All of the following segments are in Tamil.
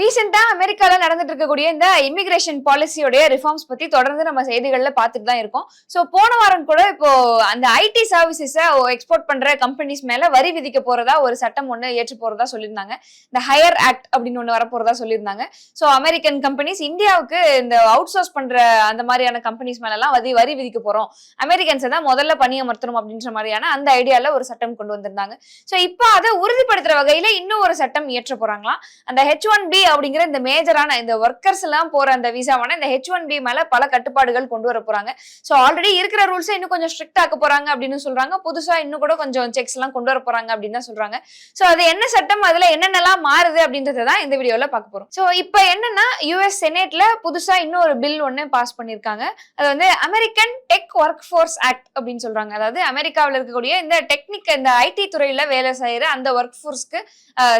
ரீசெண்டா அமெரிக்கால நடந்துட்டு இருக்கக்கூடிய இந்த இமிகிரேஷன் பாலிசியோடைய ரிஃபார்ம்ஸ் பத்தி தொடர்ந்து நம்ம செய்திகள்ல பார்த்துட்டு தான் இருக்கோம். ஸோ போன வாரம் கூட இப்போ அந்த ஐடி சர்வீசஸை எக்ஸ்போர்ட் பண்ற கம்பெனிஸ் மேல வரி விதிக்க போறதா ஒரு சட்டம் ஒன்று ஏற்று போறதா சொல்லியிருந்தாங்க. இந்த ஹையர் ஆக்ட் அப்படின்னு ஒன்று வர போறதா சொல்லியிருந்தாங்க. ஸோ அமெரிக்கன் கம்பெனிஸ் இந்தியாவுக்கு இந்த அவுட் சோர்ஸ் பண்ற அந்த மாதிரியான கம்பெனிஸ் மேல வரி வரி விதிக்க போறோம். அமெரிக்கன்ஸை தான் முதல்ல பணியமர்த்தணும் அப்படின்ற மாதிரியான அந்த ஐடியால ஒரு சட்டம் கொண்டு வந்திருந்தாங்க. ஸோ இப்போ அதை உறுதிப்படுத்துற வகையில இன்னும் ஒரு சட்டம் இயற்ற போறாங்களாம். அந்த ஹெச் ஒன் பி அப்படிங்கிற இந்த மேஜரான இந்த ஒர்க்கர்ஸ் எல்லாம் போற அந்த விசாவான இந்த ஹெச் ஒன் பி மேல பல கட்டுப்பாடுகள் கொண்டு வர போறாங்க. சோ ஆல்ரெடி இருக்கிற ரூல்ஸ் இன்னும் கொஞ்சம் ஸ்ட்ரிக்ட் ஆக்க போறாங்க அப்படின்னு சொல்றாங்க. புதுசா இன்னும் கூட கொஞ்சம் செக்ஸ் எல்லாம் கொண்டு வர போறாங்க அப்படின்னு தான் சொல்றாங்க. சோ அது என்ன சட்டம் அதுல என்னென்னலாம் மாறுது அப்படின்றத தான் இந்த வீடியோல பார்க்க போறோம். சோ இப்போ என்னன்னா யூஎஸ் செனேட்ல புதுசா இன்னொரு பில் ஒன்று பாஸ் பண்ணிருக்காங்க. அது வந்து American tech work force act அப்படின்னு சொல்றாங்க. அதாவது அமெரிக்காவில் இருக்கக்கூடிய இந்த டெக்னிக் இந்த ஐடி துறையில வேலை செய்யற அந்த ஒர்க் ஃபோர்ஸ்க்கு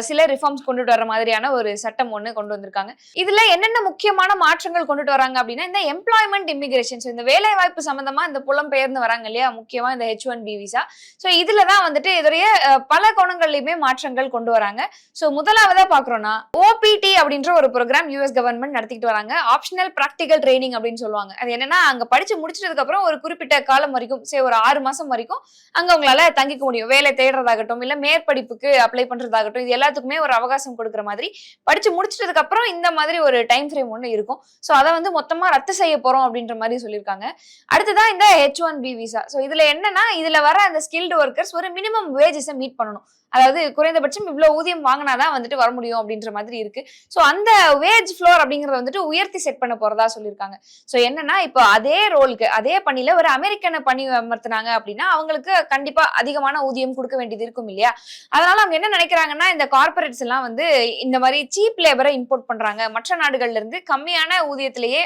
சில ரிஃபார்ம்ஸ் கொண்டுட்டு வர மாதிரியான ஒரு சட்டம் ஒன்று கொண்டு வந்திருக்காங்க. இதுல என்னென்ன முக்கியமான மாற்றங்கள் கொண்டுட்டு வராங்க அப்படின்னா இந்த எம்ப்ளாய்மெண்ட் இமிகிரேஷன் இந்த வேலை வாய்ப்பு சம்பந்தமா இந்த புலம் பெயர்ந்து வராங்க இல்லையா? முக்கியமா இந்த H one B visa so இதுல தான் வந்துட்டு இதோடைய பல கோணங்கள்லயுமே மாற்றங்கள் கொண்டு வராங்க. ஸோ முதலாவதா பாக்குறோம்னா ஓபிடி அப்படின்ற ஒரு ப்ரோக்ராம் யூஎஸ் கவர்மெண்ட் நடத்திட்டு வராங்க. ஆப்ஷனல் ப்ராக்டிகல் ட்ரைனிங் அப்படின்னு சொல்லுவாங்க. அது என்னன்னா அங்க படிச்சு முடிச்சதுக்கு அப்புறம் ஒரு குறிப்பிட்ட காலம் வரைக்கும் சரி ஒரு ஆறு மாசம் வரைக்கும் அங்க உங்களால தங்கிக்க முடியும். வேலை தேடுறதாகட்டும் இல்ல மேற்படிப்புக்கு அப்ளை பண்றதாகட்டும் இது எல்லாத்துக்குமே ஒரு அவகாசம் கொடுக்குற மாதிரி படிச்சு முடிச்சிட்டதுக்கு அப்புறம் இந்த மாதிரி ஒரு டைம் ஃப்ரேம் ஒன்று இருக்கும். ஸோ அதை வந்து மொத்தமா ரத்து செய்ய போறோம் அப்படின்ற மாதிரி சொல்லியிருக்காங்க. அடுத்ததான் இந்த H one B visa so இதுல என்னன்னா இதுல வர அந்த ஸ்கில்டு ஒர்க்கர்ஸ் ஒரு மினிமம் வேஜஸை மீட் பண்ணணும். அதாவது குறைந்தபட்சம் இவ்வளவு ஊதியம் வாங்கினாதான் வந்துட்டு வர முடியும் அப்படின்ற மாதிரி இருக்கு. ஸோ அந்த வேஜ் ஃப்ளோர் அப்படிங்கறத வந்துட்டு உயர்த்தி செட் பண்ண போறதா சொல்லியிருக்காங்க. ஸோ என்னன்னா இப்போ அதே ரோலுக்கு அதே பணியில ஒரு அமெரிக்கனை பணி அமர்த்தினாங்க அப்படின்னா அவங்களுக்கு கண்டிப்பா அதிகமான ஊதியம் கொடுக்க வேண்டியது இருக்கும் இல்லையா? அதனால அவங்க என்ன நினைக்கிறாங்கன்னா இந்த கார்பரேட்ஸ் எல்லாம் வந்து இந்த மாதிரி சீப் லேபரை இம்போர்ட் பண்றாங்க. மற்ற நாடுகள்ல இருந்து கம்மியான ஊதியத்திலேயே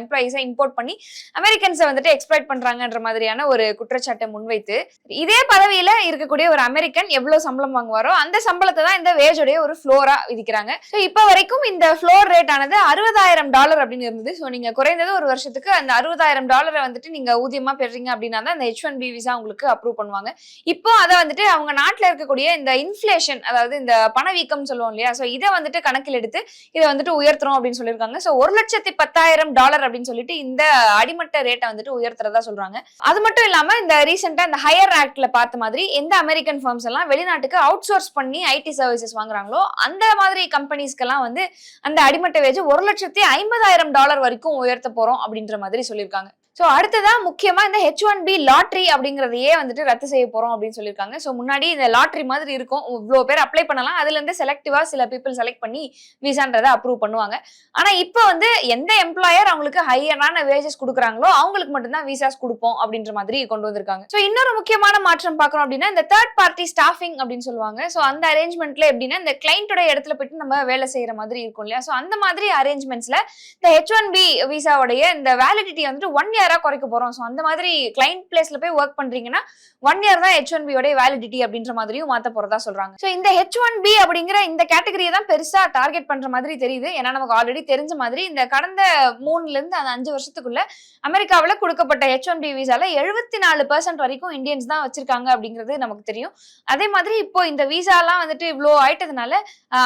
எம்ப்ளாயிஸை இம்போர்ட் பண்ணி அமெரிக்கன்ஸை வந்துட்டு எக்ஸ்பிளைட் பண்றாங்கன்ற மாதிரியான ஒரு குற்றச்சாட்டை முன்வைத்து இதே பதவியில இருக்கக்கூடிய ஒரு அமெரிக்கன் எவ்வளவு சம்பளம் வாங்குவாரோ அந்த சம்பளத்தை தான் இந்த வேஜோடைய ஒரு ஃப்ளோரா விதிக்கிறாங்க. ஸோ இப்போ வரைக்கும் இந்த ஃப்ளோர் ரேட் ஆனது அறுபதாயிரம் டாலர் அப்படின்னு இருந்தது. ஸோ நீங்க குறைந்தது ஒரு வருஷத்துக்கு அந்த அறுபதாயிரம் டாலரை வந்துட்டு நீங்க ஊதியமா பெறுறீங்க அப்படின்னா தான் இந்த ஹெச் ஒன் பி விசா உங்களுக்கு அப்ரூவ் பண்ணுவாங்க. இப்போ அதை வந்துட்டு அவங்க நாட்டில் இருக்கக்கூடிய இந்த இன்ஃப்ளேஷன் அதாவது இந்த பணவீக்கம் சொல்லுவோம் இல்லையா? ஸோ இதை வந்துட்டு கணக்கில் எடுத்து இதை வந்துட்டு உயர்த்துறோம் அப்படின்னு சொல்லியிருக்காங்க. ஸோ ஒரு லட்சத்தி பத்தாயிரம் டாலர் அப்படின்னு சொல்லிட்டு இந்த அடிமட்ட ரேட்டை வந்துட்டு உயர்த்துறதா சொல்றாங்க. அது மட்டும் இல்லாம இந்த ரீசெண்டா இந்த ஹையர் ஆக்ட்ல பார்த்த மாதிரி எந்த அமெரிக்கன் ஃபர்ம்ஸ் எல்லாம் வெளிநாட்டுக்கு அவுட் சோர்ஸ் பண்ணி ஐடி சர்வீசஸ் வாங்குறாங்களோ அந்த மாதிரி கம்பெனிஸ்க்கெல்லாம் வந்து அந்த அடிமட்ட வேஜ் ஒரு லட்சத்தி ஐம்பதாயிரம் டாலர் வரைக்கும் உயர்த்த போறோம் அப்படின்ற மாதிரி சொல்லியிருக்காங்க. ஸோ அடுத்ததாக முக்கியமாக இந்த ஹெச் ஒன் பி லாட்ரி அப்படிங்கிறதையே வந்துட்டு ரத்து செய்ய போகிறோம் அப்படின்னு சொல்லியிருக்காங்க. ஸோ முன்னாடி இந்த லாட்ரி மாதிரி இருக்கும். இவ்வளோ பேர் அப்ளை பண்ணலாம். அதுலேருந்து செலக்டிவாக சில பீப்புள் செலக்ட் பண்ணி விசான்றதை அப்ரூவ் பண்ணுவாங்க. ஆனால் இப்போ வந்து எந்த எம்ப்ளாயர் அவங்களுக்கு ஹையரான வேஜஸ் கொடுக்குறாங்களோ அவங்களுக்கு மட்டும்தான் விசாஸ் கொடுப்போம் அப்படின்ற மாதிரி கொண்டு வந்திருக்காங்க. ஸோ இன்னொரு முக்கியமான மாற்றம் பார்க்குறோம் அப்படின்னா இந்த தேர்ட் பார்ட்டி ஸ்டாஃபிங் அப்படின்னு சொல்லுவாங்க. ஸோ அந்த அரேஞ்ச்மெண்ட்ல எப்படின்னா இந்த கிளைண்டோட இடத்துல போயிட்டு நம்ம வேலை செய்கிற மாதிரி இருக்கும் இல்லையா? ஸோ அந்த மாதிரி அரேஞ்ச்மெண்ட்ஸில் இந்த ஹெச் ஒன் பி விசாவுடைய இந்த வேலிடிட்டி வந்துட்டு ஒன் இயர் குறைக்க போறோம். ஸோ அந்த மாதிரி கிளைண்ட் பிளேஸ்ல போய் ஒர்க் பண்றீங்கன்னா ஒன் இயர் தான் ஹெச் ஒன் பியோடைய வேலிடிட்டி அப்படின்ற மாதிரியும் மாத்த போறதா சொல்றாங்க. ஸோ இந்த ஹெச் ஒன் பி அப்படிங்கிற இந்த கேட்டகரியை தான் பெருசா டார்கெட் பண்ற மாதிரி தெரியுது. ஏன்னா நமக்கு ஆல்ரெடி தெரிஞ்ச மாதிரி இந்த கடந்த மூணுல இருந்து அந்த அஞ்சு வருஷத்துக்குள்ள அமெரிக்காவில் கொடுக்கப்பட்ட ஹெச் ஒன் பி விசால எழுபத்தி நாலு பர்சன்ட் வரைக்கும் இந்தியன்ஸ் தான் வச்சிருக்காங்க அப்படிங்கிறது நமக்கு தெரியும். அதே மாதிரி இப்போ இந்த விசாலாம் வந்துட்டு இவ்வளோ ஆயிட்டதுனால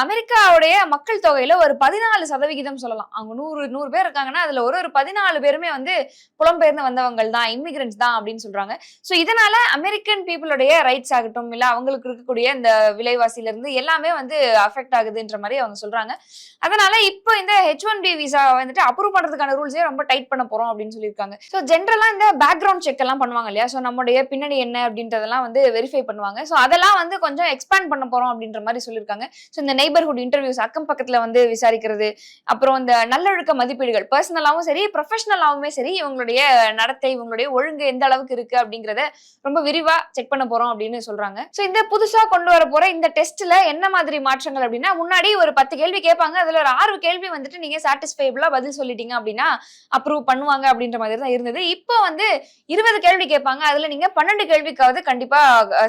அமெரிக்காவுடைய மக்கள் தொகையில ஒரு பதினாலு சதவிகிதம் சொல்லலாம். அவங்க நூறு நூறு பேர் இருக்காங்கன்னா அதுல ஒரு ஒரு பதினாலு பேருமே வந்து புலம்பெயர்ந்து வந்தவங்கள் தான் இமிகிரண்ட்ஸ் தான் அப்படின்னு சொல்றாங்க. ஸோ இதனால அமெரிக்கன் பீப்புளுடைய ரைட்ஸ் ஆகட்டும் இல்லை அவங்களுக்கு இருக்கக்கூடிய இந்த விலைவாசியில இருந்து எல்லாமே வந்து அஃபெக்ட் ஆகுதுன்ற மாதிரி அவங்க சொல்றாங்க. அதனால இப்போ இந்த ஹெச் ஒன் பி விசா வந்துட்டு அப்ரூவ் பண்றதுக்கான ரூல்ஸே ரொம்ப டைட் பண்ண போறோம் அப்படின்னு சொல்லியிருக்காங்க. ஸோ ஜென்ரலா இந்த பேக்ரவுண்ட் செக் எல்லாம் பண்ணுவாங்க இல்லையா? ஸோ நம்முடைய பின்னணி என்ன அப்படின்றதெல்லாம் வந்து வெரிஃபை பண்ணுவாங்க. ஸோ அதெல்லாம் வந்து கொஞ்சம் எக்ஸ்பேண்ட் பண்ண போறோம் அப்படின்ற மாதிரி சொல்லியிருக்காங்க. ஸோ இந்த நெய்பர்ஹுட் இன்டர்வியூஸ் அக்கம் பக்கத்துல வந்து விசாரிக்கிறது அப்புறம் இந்த நல்லொழுக்க மதிப்பீடுகள் பர்சனலாகவும் சரி ப்ரொஃபஷனலாகவுமே சரி இவங்களுடைய நடத்தை இவங்களுடைய ஒழுங்கு எந்த அளவுக்கு இருக்கு அப்படிங்கறத ரொம்ப விரிவா செக் பண்ண போறோம் அப்படின்னு சொல்றாங்க. ஸோ இந்த புதுசா கொண்டு வர போற இந்த டெஸ்ட்ல என்ன மாதிரி மாற்றங்கள் அப்படின்னா முன்னாடி ஒரு பத்து கேள்வி கேட்பாங்க. அதுல ஒரு ஆறு கேள்வி வந்துட்டு நீங்க சாட்டிஸ்ஃபைபிளா பதில் சொல்லிட்டீங்க அப்படின்னா அப்ரூவ் பண்ணுவாங்க அப்படின்ற மாதிரி தான் இருந்தது. இப்போ வந்து இருபது கேள்வி கேட்பாங்க. அதுல நீங்க பன்னெண்டு கேள்விக்காவது கண்டிப்பா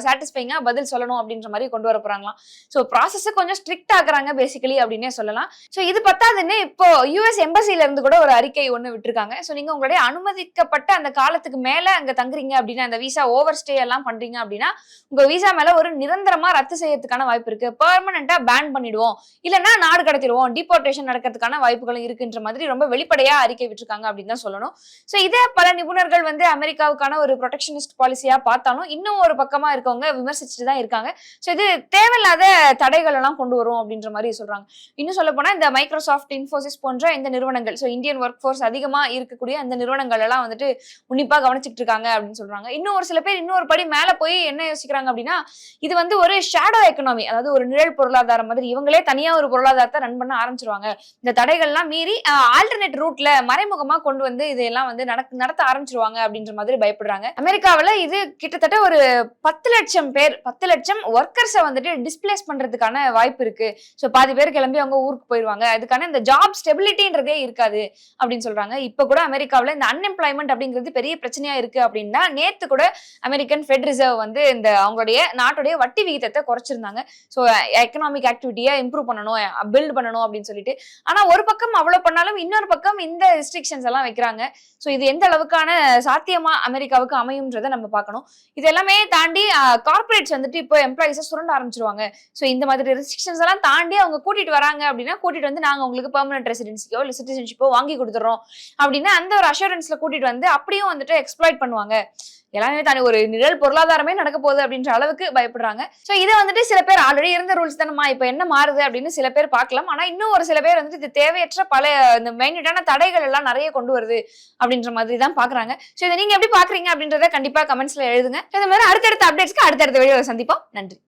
சாட்டிஸ்ஃபைங்கா பதில் சொல்லணும் அப்படின்ற மாதிரி கொண்டு வர போறாங்களாம். ஸோ ப்ராசஸ் கொஞ்சம் ஸ்ட்ரிக்ட் ஆக்குறாங்க பேசிக்கலி அப்படின்னே சொல்லலாம். ஸோ இது பத்தாதுன்னு இப்போ யூஎஸ் எம்பசில இருந்து கூட ஒரு அறிக்கை ஒன்று விட்டுருக்காங்க. ஸோ நீங்க உங்களுடைய அனுமதி அனுமதிக்கப்பட்ட அந்த காலத்துக்கு மேல அங்க தங்குறீங்க அப்படின்னா அந்த விசா ஓவர் ஸ்டே எல்லாம் பண்றீங்க அப்படின்னா உங்க விசா மேல ஒரு நிரந்தரமா ரத்து செய்யறதுக்கான வாய்ப்பு இருக்கு. பெர்மனண்டா பேன் பண்ணிடுவோம். இல்லைன்னா நாடு கடத்திடுவோம். டிபோர்டேஷன் நடக்கிறதுக்கான வாய்ப்புகளும் இருக்குன்ற மாதிரி ரொம்ப வெளிப்படையா அறிக்கை விட்டுருக்காங்க அப்படின்னு தான் சொல்லணும். ஸோ இதே பல நிபுணர்கள் வந்து அமெரிக்காவுக்கான ஒரு ப்ரொடெக்ஷனிஸ்ட் பாலிசியா பார்த்தாலும் இன்னும் ஒரு பக்கமா இருக்கவங்க விமர்சிச்சுட்டு தான் இருக்காங்க. ஸோ இது தேவையில்லாத தடைகள் எல்லாம் கொண்டு வரும் அப்படின்ற மாதிரி சொல்றாங்க. இன்னும் சொல்ல போனா இந்த மைக்ரோசாஃப்ட் இன்ஃபோசிஸ் போன்ற இந்த நிறுவனங்கள் ஸோ இந்தியன் ஒர்க் ஃபோர்ஸ் அதிகமா இருக்கக்கூடிய அந்த நிறுவனங்கள் எல்லாம் வந்துட்டு உன்னிப்பா கவனிச்சுட்டு இருக்காங்க அப்படின்னு சொல்றாங்க. இன்னும் ஒரு சில பேர் இன்னொரு படி மேல போய் என்ன யோசிக்கிறாங்க அப்படின்னா இது வந்து ஒரு ஷேடோ எக்கனாமி அதாவது ஒரு நிழல் பொருளாதாரம் மாதிரி. இவங்களே தனியா ஒரு பொருளாதாரத்தை ரன் பண்ண ஆரம்பிச்சிருவாங்க. இந்த தடைகள்லாம் மீறி ஆல்டர்னேட் ரூட்ல மறைமுகமா கொண்டு வந்து இதையெல்லாம் வந்து நடக்க நடத்த ஆரம்பிச்சிருவாங்க அப்படின்ற மாதிரி பயப்படுறாங்க. அமெரிக்காவில இது கிட்டத்தட்ட ஒரு பத்து லட்சம் பேர் பத்து லட்சம் ஒர்க்கர்ஸை வந்துட்டு டிஸ்பிளேஸ் பண்றதுக்கான வாய்ப்பு இருக்கு. ஸோ பாதி பேர் கிளம்பி அவங்க ஊருக்கு போயிடுவாங்க அதுக்கான இந்த ஜாப் ஸ்டெபிலிட்டின்றதே இருக்காது அப்படின்னு சொல்றாங்க. இப்ப கூட அமெரிக்காவுல இந்த அன்எம்ப்ளாய்மெண்ட் அப்படிங்கிறது பெரிய பிரச்சனையா இருக்கு அப்படின்னா நேத்து கூட அமெரிக்கன் ஃபெட் ரிசர்வ் வந்து இந்த அவங்களுடைய நாட்டுடைய வட்டி விகிதத்தை குறைச்சிருந்தாங்க. ஸோ எக்கனாமிக் ஆக்டிவிட்டியை இம்ப்ரூவ் பண்ணணும் பில்ட் பண்ணணும் அப்படின்னு சொல்லிட்டு. ஆனா ஒரு பக்கம் அவ்வளவு பண்ணாலும் இன்னொரு பக்கம் இந்த ரெஸ்ட்ரிக்ஷன்ஸ் எல்லாம் வைக்கிறாங்க. ஸோ இது எந்த அளவுக்கான சாத்தியமா அமெரிக்காவுக்கு அமையும்ன்றதை நம்ம பார்க்கணும். இது எல்லாமே தாண்டி கார்பரேட்ஸ் வந்துட்டு இப்போ எம்ப்ளாயிஸை சுரண்ட ஆரம்பிச்சிருவாங்க. ஸோ இந்த மாதிரி ரெஸ்ட்ரிக்ஷன்ஸ் எல்லாம் தாண்டி அவங்க கூட்டிட்டு வராங்க அப்படின்னா கூட்டிட்டு வந்து நாங்கள் உங்களுக்கு பெர்மனன்ட் ரெசிடென்சியோ இல்லை சிட்டிசன்ஷிப்போ வாங்கி கொடுத்துறோம் அப்படின்னா அந்த ஒரு அஷூரன்ஸ்ல கூட்டிட்டு வந்து அப்படியும் வந்துட்டு எக்ஸ்ப்ளாய்ட் பண்ணுவாங்க. எல்லாமே தானே ஒரு நிழல் பொருளாதாரமே நடக்க போகுது அப்படின்ற அளவுக்கு பயப்படுறாங்க. ஸோ இதை வந்துட்டு சில பேர் ஆல்ரெடி இருந்த ரூல்ஸ் தானம்மா இப்போ என்ன மாறுது அப்படின்னு சில பேர் பார்க்கலாம். ஆனால் இன்னும் ஒரு சில பேர் வந்துட்டு இது தேவையற்ற பல இந்த மைனியூட்டான தடைகள் எல்லாம் நிறைய கொண்டு வருது அப்படின்ற மாதிரி தான் பார்க்குறாங்க. ஸோ இதை நீங்கள் எப்படி பார்க்குறீங்க அப்படின்றத கண்டிப்பாக கமெண்ட்ஸில் எழுதுங்க. இந்த மாதிரி அடுத்தடுத்த அப்டேட்ஸ்க்கு அடுத்தடுத்த வீடியோவில் சந்திப்போம். நன்றி.